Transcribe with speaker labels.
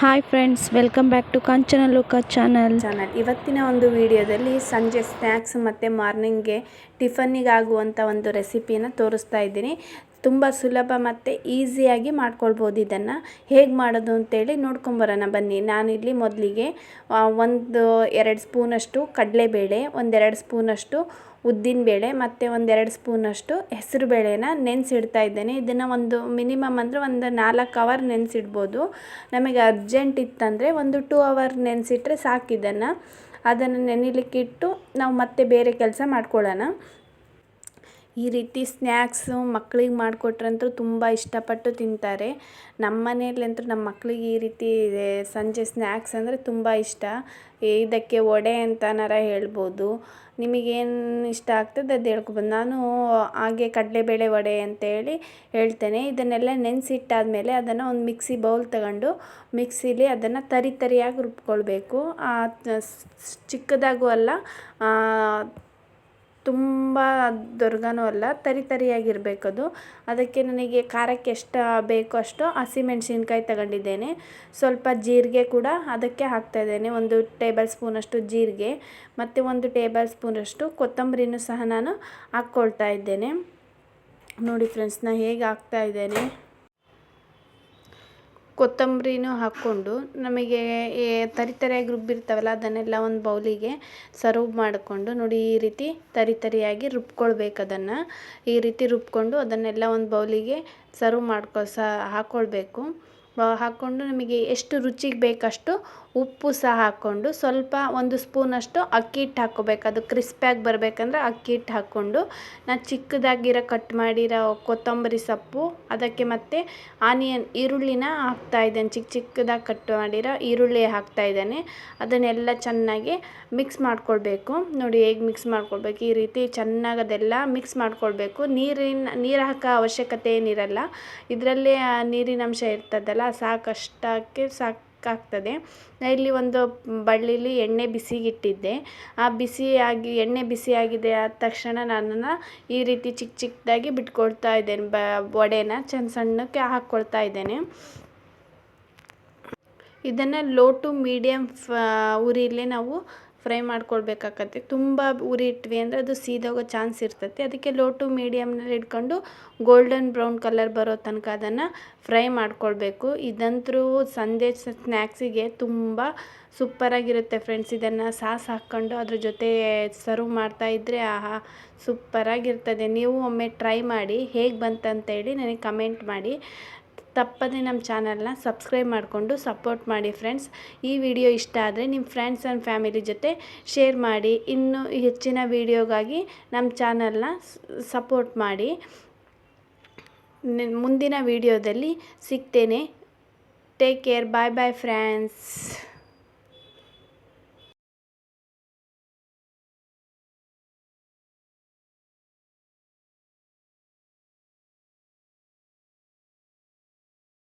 Speaker 1: Hi friends welcome back to Kanchana Loka channel
Speaker 2: channel ಇವತ್ತಿನ ಒಂದು ವಿಡಿಯೋದಲ್ಲಿ ಸಂಜೆ ಸ್ನ್ಯಾಕ್ಸ್ ಮತ್ತು ಮಾರ್ನಿಂಗ್ಗೆ ಟಿಫನ್ನಿಗಾಗುವಂಥ ಒಂದು ರೆಸಿಪಿಯನ್ನು ತೋರಿಸ್ತಾ ಇದ್ದೀನಿ. ತುಂಬ ಸುಲಭ ಮತ್ತು ಈಸಿಯಾಗಿ ಮಾಡ್ಕೊಳ್ಬೋದು ಇದನ್ನು. ಹೇಗೆ ಮಾಡೋದು ಅಂತೇಳಿ ನೋಡ್ಕೊಂಬರೋಣ ಬನ್ನಿ. ನಾನಿಲ್ಲಿ ಮೊದಲಿಗೆ ಒಂದು ಎರಡು ಸ್ಪೂನಷ್ಟು ಕಡಲೆಬೇಳೆ, ಒಂದೆರಡು ಸ್ಪೂನಷ್ಟು ಉದ್ದಿನಬೇಳೆ ಮತ್ತು ಒಂದೆರಡು ಸ್ಪೂನಷ್ಟು ಹೆಸರು ಬೇಳೆನ ನೆನೆಸಿಡ್ತಾ ಇದ್ದೇನೆ. ಇದನ್ನು ಒಂದು ಮಿನಿಮಮ್ ಅಂದರೆ ಒಂದು ನಾಲ್ಕು ಅವರ್ ನೆನೆಸಿಡ್ಬೋದು. ನಮಗೆ ಅರ್ಜೆಂಟ್ ಇತ್ತಂದರೆ ಒಂದು ಟೂ ಅವರ್ ನೆನೆಸಿಟ್ರೆ ಸಾಕು ಇದನ್ನು. ಅದನ್ನು ನೆನಿಲಿಕ್ಕಿಟ್ಟು ನಾವು ಮತ್ತೆ ಬೇರೆ ಕೆಲಸ ಮಾಡ್ಕೊಳ್ಳೋಣ. ಈ ರೀತಿ ಸ್ನ್ಯಾಕ್ಸು ಮಕ್ಳಿಗೆ ಮಾಡಿಕೊಟ್ರಂತೂ ತುಂಬ ಇಷ್ಟಪಟ್ಟು ತಿಂತಾರೆ. ನಮ್ಮ ಮನೆಯಲ್ಲಂತೂ ನಮ್ಮ ಮಕ್ಳಿಗೆ ಈ ರೀತಿ ಸಂಜೆ ಸ್ನ್ಯಾಕ್ಸ್ ಅಂದರೆ ತುಂಬ ಇಷ್ಟ. ಇದಕ್ಕೆ ವಡೆ ಅಂತನಾರ ಹೇಳ್ಬೋದು. ನಿಮಗೇನು ಇಷ್ಟ ಆಗ್ತದೆ ಅದು ಹೇಳ್ಕೊಬೋದು. ನಾನು ಹಾಗೆ ಕಡಲೆಬೇಳೆ ವಡೆ ಅಂತೇಳಿ ಹೇಳ್ತೇನೆ. ಇದನ್ನೆಲ್ಲ ನೆನೆಸಿಟ್ಟಾದ್ಮೇಲೆ ಅದನ್ನು ಒಂದು ಮಿಕ್ಸಿ ಬೌಲ್ ತಗೊಂಡು ಮಿಕ್ಸಿಲಿ ಅದನ್ನು ತರಿ ತರಿಯಾಗಿ ರುಬ್ಕೊಳ್ಬೇಕು. ಚಿಕ್ಕದಾಗೂ ಅಲ್ಲ ತುಂಬ ದೊರ್ಗನೂ ಅಲ್ಲ, ತರಿ ತರಿಯಾಗಿರಬೇಕು ಅದು. ಅದಕ್ಕೆ ನನಗೆ ಖಾರಕ್ಕೆ ಎಷ್ಟು ಬೇಕೋ ಅಷ್ಟು ಹಸಿಮೆಣ್ಸಿನ್ಕಾಯಿ ತಗೊಂಡಿದ್ದೇನೆ. ಸ್ವಲ್ಪ ಜೀರಿಗೆ ಕೂಡ ಅದಕ್ಕೆ ಹಾಕ್ತಾಯಿದ್ದೇನೆ ಒಂದು ಟೇಬಲ್ ಸ್ಪೂನಷ್ಟು ಜೀರಿಗೆ, ಮತ್ತು ಒಂದು ಟೇಬಲ್ ಸ್ಪೂನಷ್ಟು ಕೊತ್ತಂಬರಿನೂ ಸಹ ನಾನು ಹಾಕ್ಕೊಳ್ತಾ ಇದ್ದೇನೆ. ನೋಡಿ ಫ್ರೆಂಡ್ಸ್ ನಾನು ಹೇಗೆ ಹಾಕ್ತಾ ಇದ್ದೇನೆ. ಕೊತ್ತಂಬರಿನೂ ಹಾಕ್ಕೊಂಡು ನಮಗೆ ತರಿ ತರಿಯಾಗಿ ರುಬ್ಬಿರ್ತಾವಲ್ಲ ಅದನ್ನೆಲ್ಲ ಒಂದು ಬೌಲಿಗೆ ಸರ್ವ್ ಮಾಡಿಕೊಂಡು ನೋಡಿ ಈ ರೀತಿ ತರಿ ತರಿಯಾಗಿ ರುಬ್ಕೊಳ್ಬೇಕು ಅದನ್ನು. ಈ ರೀತಿ ರುಬ್ಕೊಂಡು ಅದನ್ನೆಲ್ಲ ಒಂದು ಬೌಲಿಗೆ ಸರ್ವ್ ಮಾಡ್ಕೊ ಸ ಹಾಕ್ಕೊಳ್ಬೇಕು ಹಾಕ್ಕೊಂಡು ನಮಗೆ ಎಷ್ಟು ರುಚಿಗೆ ಬೇಕಷ್ಟು ಉಪ್ಪು ಸಹ ಹಾಕ್ಕೊಂಡು ಸ್ವಲ್ಪ ಒಂದು ಸ್ಪೂನಷ್ಟು ಅಕ್ಕಿ ಹಿಟ್ಟು ಹಾಕ್ಕೋಬೇಕು. ಅದು ಕ್ರಿಸ್ಪಿಯಾಗಿ ಬರಬೇಕಂದ್ರೆ ಅಕ್ಕಿ ಹಿಟ್ಟು ಹಾಕ್ಕೊಂಡು ನಾನು ಚಿಕ್ಕದಾಗಿರೋ ಕಟ್ ಮಾಡಿರೋ ಕೊತ್ತಂಬರಿ ಸೊಪ್ಪು, ಅದಕ್ಕೆ ಮತ್ತು ಆನಿಯನ್, ಈರುಳ್ಳಿನ ಹಾಕ್ತಾ ಇದ್ದೇನೆ. ಚಿಕ್ಕ ಚಿಕ್ಕದಾಗಿ ಕಟ್ ಮಾಡಿರೋ ಈರುಳ್ಳಿ ಹಾಕ್ತಾ ಇದ್ದೇನೆ. ಅದನ್ನೆಲ್ಲ ಚೆನ್ನಾಗಿ ಮಿಕ್ಸ್ ಮಾಡ್ಕೊಳ್ಬೇಕು. ನೋಡಿ ಹೇಗೆ ಮಿಕ್ಸ್ ಮಾಡ್ಕೊಳ್ಬೇಕು. ಈ ರೀತಿ ಚೆನ್ನಾಗಿ ಅದೆಲ್ಲ ಮಿಕ್ಸ್ ಮಾಡ್ಕೊಳ್ಬೇಕು. ನೀರಿನ, ನೀರು ಹಾಕೋ ಅವಶ್ಯಕತೆ ಏನಿರಲ್ಲ. ಇದರಲ್ಲೇ ನೀರಿನಂಶ ಇರ್ತದಲ್ಲ ಸಾಕಷ್ಟಕ್ಕೆ ಸಾಕಾಗ್ತದೆ. ಇಲ್ಲಿ ಒಂದು ಬಳ್ಳಿಲಿ ಎಣ್ಣೆ ಬಿಸಿಗಿಟ್ಟಿದ್ದೆ. ಆ ಬಿಸಿಯಾಗಿ, ಎಣ್ಣೆ ಬಿಸಿಯಾಗಿದೆ ಆದ ತಕ್ಷಣ ನಾನು ಈ ರೀತಿ ಚಿಕ್ಕ ಚಿಕ್ಕದಾಗಿ ಬಿಟ್ಕೊಳ್ತಾ ಇದ್ದೇನೆ. ಬ, ವಡೆನ ಚೆನ್ನ ಸಣ್ಣಕ್ಕೆ ಹಾಕ್ಕೊಳ್ತಾ ಇದ್ದೇನೆ. ಇದನ್ನು ಲೋ ಟು ಮೀಡಿಯಮ್ ಫ ಉರಿಲಿ ನಾವು ಫ್ರೈ ಮಾಡ್ಕೊಳ್ಬೇಕಾಗತ್ತೆ ತುಂಬ ಉರಿ ಇಟ್ವಿ ಅಂದರೆ ಅದು ಸೀದೋಗೋ ಚಾನ್ಸ್ ಇರ್ತೈತೆ. ಅದಕ್ಕೆ ಲೋ ಟು ಮೀಡಿಯಮ್ನಲ್ಲಿ ಇಟ್ಕೊಂಡು ಗೋಲ್ಡನ್ ಬ್ರೌನ್ ಕಲರ್ ಬರೋ ತನಕ ಅದನ್ನು ಫ್ರೈ ಮಾಡ್ಕೊಳ್ಬೇಕು. ಇದಂತರೂ ಸಂಜೆ ಸ್ನ್ಯಾಕ್ಸಿಗೆ ತುಂಬ ಸೂಪರಾಗಿರುತ್ತೆ ಫ್ರೆಂಡ್ಸ್ ಇದನ್ನು ಸಾಸ್ ಹಾಕ್ಕೊಂಡು ಅದ್ರ ಜೊತೆ ಸರ್ವ್ ಮಾಡ್ತಾ ಇದ್ದರೆ ಆಹಾ ಸೂಪರಾಗಿರ್ತದೆ. ನೀವು ಒಮ್ಮೆ ಟ್ರೈ ಮಾಡಿ ಹೇಗೆ ಬಂತಂತೇಳಿ ನನಗೆ ಕಮೆಂಟ್ ಮಾಡಿ. ತಪ್ಪದೆ ನಮ್ಮ ಚಾನಲ್ನ ಸಬ್ಸ್ಕ್ರೈಬ್ ಮಾಡಿಕೊಂಡು ಸಪೋರ್ಟ್ ಮಾಡಿ ಫ್ರೆಂಡ್ಸ್. ಈ ವಿಡಿಯೋ ಇಷ್ಟ ಆದರೆ ನಿಮ್ಮ ಫ್ರೆಂಡ್ಸ್ ಆ್ಯಂಡ್ ಫ್ಯಾಮಿಲಿ ಜೊತೆ ಶೇರ್ ಮಾಡಿ. ಇನ್ನೂ ಹೆಚ್ಚಿನ ವಿಡಿಯೋಗಾಗಿ ನಮ್ಮ ಚಾನಲ್ನ ಸಪೋರ್ಟ್ ಮಾಡಿ. ಮುಂದಿನ ವಿಡಿಯೋದಲ್ಲಿ ಸಿಗ್ತೇನೆ. Take care. Bye bye friends.